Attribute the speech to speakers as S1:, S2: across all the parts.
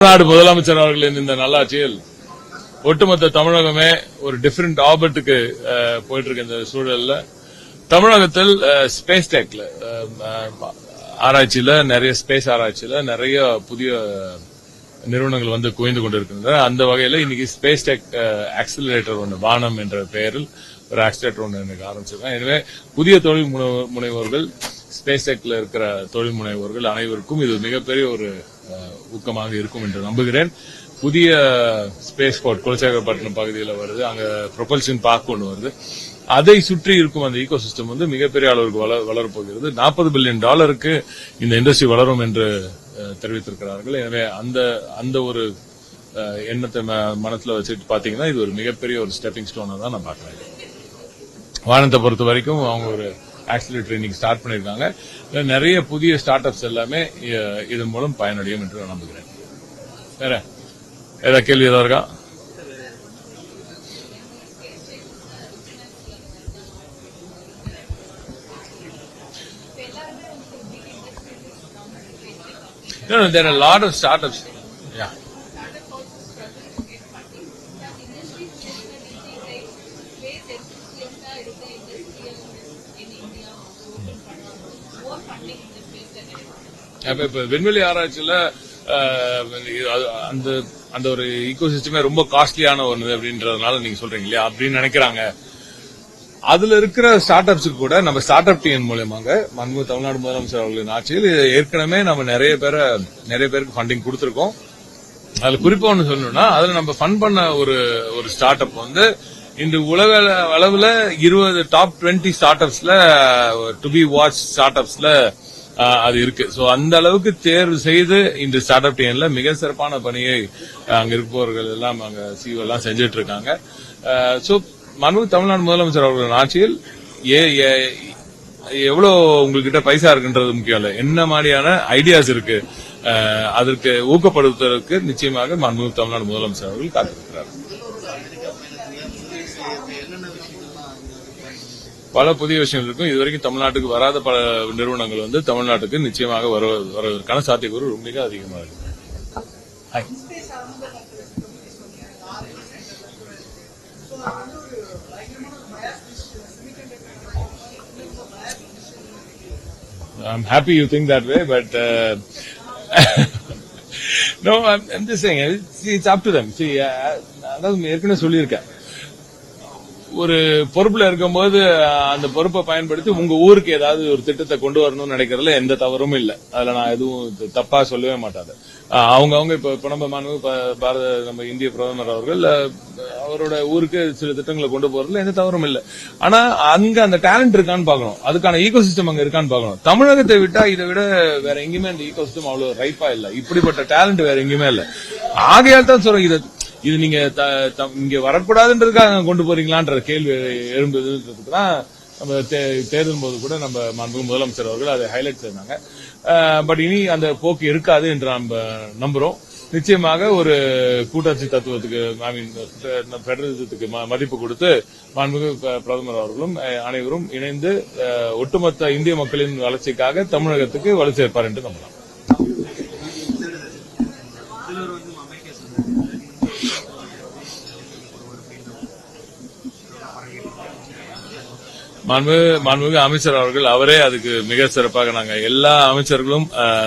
S1: தமிழ்நாடு முதலமைச்சர் அவர்களின் இந்த நல்லாட்சியில் ஒட்டுமொத்த தமிழகமே ஒரு டிஃபரெண்ட் ஆபத்துக்கு போயிட்டு இருக்க இந்த சூழல்ல. தமிழகத்தில் ஸ்பேஸ் டெக்ல ஆராய்ச்சியில நிறைய ஸ்பேஸ் ஆராய்ச்சியில நிறைய புதிய நிறுவனங்கள் வந்து குவிந்து கொண்டிருக்கின்றன. அந்த வகையில இன்னைக்கு ஸ்பேஸ் டெக் ஆக்சிலரேட்டர் ஒன்று வானம் என்ற பெயரில் ஒரு ஆக்சிலேட்டர் ஒன்று எனக்கு ஆரம்பிச்சிருக்கேன் எனவே புதிய தொழில் முனைவோர்கள் ஸ்பேஸ் டெக்ல இருக்கிற தொழில் முனைவோர்கள் அனைவருக்கும் இது மிகப்பெரிய ஒரு ஊக்கமாக இருக்கும் என்று நம்புகிறேன். புதிய ஸ்பேஸ் போர்ட் குலசேகரப்பட்டினம் பகுதியில் வருது. அங்க ப்ரொபல்ஷன் பார்க் ஒன்று வருது. அதை சுற்றி இருக்கும் அந்த ஈகோ சிஸ்டம் வந்து மிகப்பெரிய அளவுக்கு வள- வளரப் போகிறது. நாற்பது பில்லியன் டாலருக்கு இந்த இண்டஸ்ட்ரி வளரும் என்று தெரிவித்திருக்கிறார்கள். எனவே அந்த அந்த ஒரு அஹ், எண்ணத்தை ம- வச்சுட்டு பாத்தீங்கன்னா இது ஒரு மிகப்பெரிய ஒரு ஸ்டெப்பிங் ஸ்டோனை தான் நான் பார்க்குறேன். வானத்தை பொறுத்த வரைக்கும் அவங்க ஒரு ஆக்சிலேட்டர் ட்ரைனிங் ஸ்டார்ட் பண்ணியிருக்காங்க. நிறைய புதிய ஸ்டார்ட் அப்ஸ் எல்லாமே இதன் மூலம் பயனடையும் என்று நான் நம்புகிறேன். வேற? ஏதாவது கேள்வி ஏதாவது இருக்கா? No, no, there are a lot of startups. இப்ப விண்வெளி ஆராய்ச்சியில அந்த அந்த ஒரு ஈகோ சிஸ்டமே ரொம்ப காஸ்ட்லியான ஒன்று அப்படின்றதுனால நீங்க சொல்றீங்க இல்லையா? அப்படின்னு நினைக்கிறாங்க. அதுல இருக்கிற ஸ்டார்ட் அப்ஸுக்கு கூட நம்ம ஸ்டார்ட் அப் டீம் மூலியமாக மன்மு தமிழ்நாடு முதலமைச்சர் அவர்களின் ஆட்சியில் ஏற்கனவே நம்ம நிறைய பேரை நிறைய பேருக்கு ஃபண்டிங் கொடுத்திருக்கோம். அதுல குறிப்பா ஒண்ணு சொல்லணும்னா அதுல நம்ம ஃபண்ட் பண்ண ஒரு ஒரு ஸ்டார்ட் அப் வந்து இன்று உலக அளவில் இருபது டாப் டுவெண்ட்டி ஸ்டார்ட் அப்ஸ்ல டு பி வாட்ச் ஸ்டார்ட் அப்ஸ்ல அது இருக்கு. ஸோ அந்த அளவுக்கு தேர்வு செய்து இந்த ஸ்டார்ட் அப் டீம்ல மிக சிறப்பான பணியை அங்க இருப்பவர்கள் எல்லாம் அங்க சிஓ எல்லாம் செஞ்சுட்டு இருக்காங்க. ஸோ மனு தமிழ்நாடு முதலமைச்சர் அவர்களின் ஆட்சியில் ஏ- எவ்வளவு உங்ககிட்ட பைசா இருக்குன்றது முக்கியம் இல்ல. என்ன மாதிரியான ஐடியாஸ் இருக்கு அதற்கு ஊக்கப்படுத்துவதற்கு நிச்சயமாக மாண்புமிகு தமிழ்நாடு முதலமைச்சர் அவர்கள் காத்திருக்கிறார். பல புதிய விஷயங்கள் இருக்கும். இதுவரைக்கும் தமிழ்நாட்டுக்கு வராத பல நிறுவனங்கள் வந்து தமிழ்நாட்டுக்கு நிச்சயமாக வர வருவதற்கான சாத்தியக்கூறு மிக அதிகமாக இருக்கு. I'm happy you think that way, but uh, no, I'm, I'm just saying, it's, it's up to them. See, uh, அதாவது ஏற்கனவே சொல்லியிருக்கேன் ஒரு பொறுப்புல இருக்கும்போது அந்த பொறுப்பை பயன்படுத்தி உங்க ஊருக்கு ஏதாவது ஒரு திட்டத்தை கொண்டு வரணும்னு நினைக்கிறதுல எந்த தவறும் இல்லை. அதுல நான் எதுவும் தப்பா சொல்லவே மாட்டாது. அவங்க அவங்க இப்ப இப்ப நம்ம ப- பாரத நம்ம இந்திய பிரதமர் அவர்கள் அவரோட ஊருக்கு சில திட்டங்களை கொண்டு போறதுல எந்த தவறும் இல்லை. ஆனா அங்க அந்த டேலண்ட் இருக்கான்னு பார்க்கணும். அதுக்கான ஈகோ சிஸ்டம் அங்க இருக்கான்னு பார்க்கணும். தமிழகத்தை விட்டா இதை விட வேற எங்கேயுமே அந்த ஈகோ சிஸ்டம் அவ்வளவு ரைப்பா இல்ல. இப்படிப்பட்ட டேலண்ட் வேற எங்கேயுமே இல்ல. ஆகையால் தான் சொல்றேன் இதை இது நீங்க த- இங்க வரக்கூடாதுன்றதுக்காக கொண்டு போறீங்களான்ற கேள்வி எழும்புதுன்றதுக்கு தான் நம்ம தே- தேர்தல் போது கூட நம்ம மாண்பு முதலமைச்சர் அவர்கள் அதை ஹைலைட் செய்தாங்க. பட் இனி அந்த போக்கு இருக்காது என்று நம்ம நம்புறோம். நிச்சயமாக ஒரு கூட்டாட்சி தத்துவத்துக்கு ஐ மீன் பெடரலிசத்துக்கு மதிப்பு கொடுத்து மாண்புமிகு பிரதமர் அவர்களும் அனைவரும் இணைந்து ஒட்டுமொத்த இந்திய மக்களின் வளர்ச்சிக்காக தமிழகத்துக்கு வலு சேர்ப்பார் என்று நம்பலாம். மாண்புமிகு அமைச்சர் அவர்கள் அவரே அதுக்கு மிக சிறப்பாக நாங்க எல்லா அமைச்சர்களும்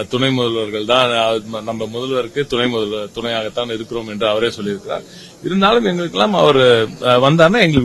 S1: துணை முதல்வர்கள் தான் நம்ம முதல்வருக்கு துணை முதல்வர் துணையாகத்தான் இருக்கிறோம் என்று அவரே சொல்லியிருக்கிறார். இருந்தாலும் எங்களுக்கெல்லாம் அவர் அஹ், வந்தார்னா எங்களுக்கு